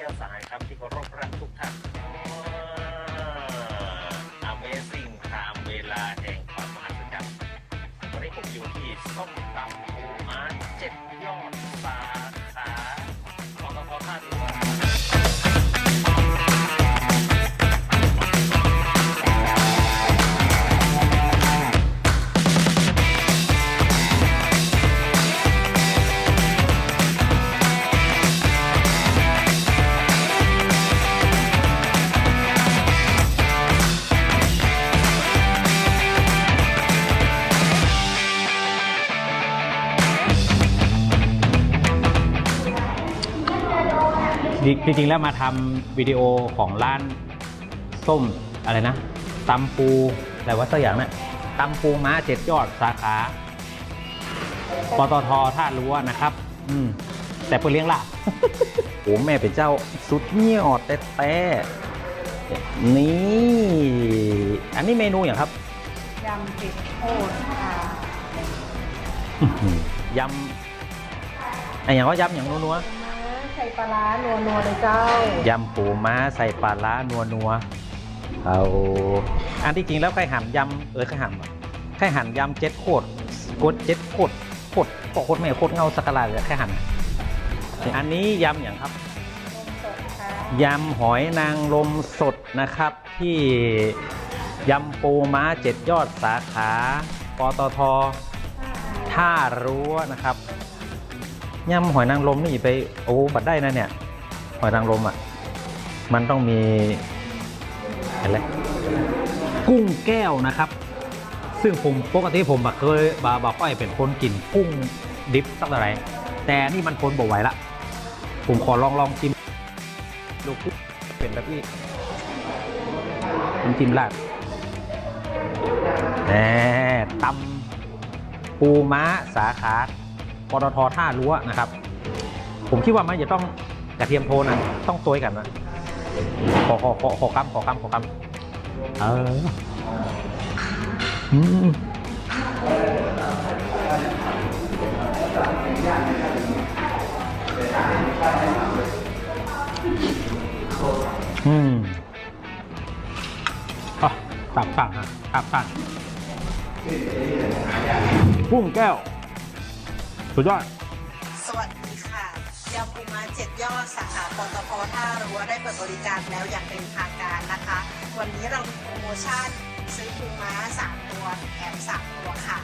ก้วสายครับที่เคารพรักทุกท่าน Amazing ตามเวลาแห่งความมหัศจรรย์วันนี้ผมอยู่ที่ส้มตำปูม้าเจ็ดยอด จริงๆแล้วมาทำวิดีโอของร้านส้มอะไรนะตำปูอะไรวะสักอย่างนะตำปูม้าเจ็ดยอดสาขาปตทท่ารั้วนะครับ อืมแต่เพื่อเลี้ยงลาบโอ้แม่เป็นเจ้าสุดยอดแต่แต่นี่ อันนี้เมนูอย่างครับยำเผ็ดโคตรค่ะอื้อหือยำไอ้อย่างว่ายำอย่างนัวๆม้าใส่ปลาร้านัวนัวๆเลยเจ้ายำปูม้าใส่ปลาร้านัวนัวๆเอาอันที่จริงแล้วไข่หั่นยำเออไข่หั่นวะไข่หั่นยำเจ็ดโคตรกดเจ็ดโคตรโคตรโคตรแม่โคตรเงาสักกะลาเลยไข่หั่นอันนี้ยำอย่างครับนมสดค่ะยำหอยนางรมสดนะครับที่ยำปูม้าเจ็ดยอดสาขาปตทท่ารั้วนะครับ ยำหอยนางรมนี่ไปโอ้บัดได้นะเนี่ย หอยนางรมอะ มันต้องมีอะไรกุ้งแก้วนะครับ ซึ่งผมปกติผมบะเคยบาบาค่อยเป็นคนกินกุ้งดิบสักเท่าไหร่แต่นี่มันทนบ่ไหวละ ผมขอลองลองกินดูกุ้งเป็นแบบนี้น้ำจิ้มราดแหมตำปูม้าสาขา ปตทท่ารั้วนะครับ ผมคิดว่ามันจะต้องกระเทียมโทนะต้องตัวกันนะขอขอขอขอกำขอกำขอกำเอออืมอืมอะตับสั่งฮะตับสั่งกุ้งแก้ว สุดยอด สวัสดีค่ะยำปูม้าเจ็ดยอดสาขาปตทท่ารั้วได้เปิดบริการแล้วอย่างเป็นทางการนะคะ วันนี้เรามีโปรโมชั่นซื้อปูม้า3ตัวแถม3ตัวค่ะ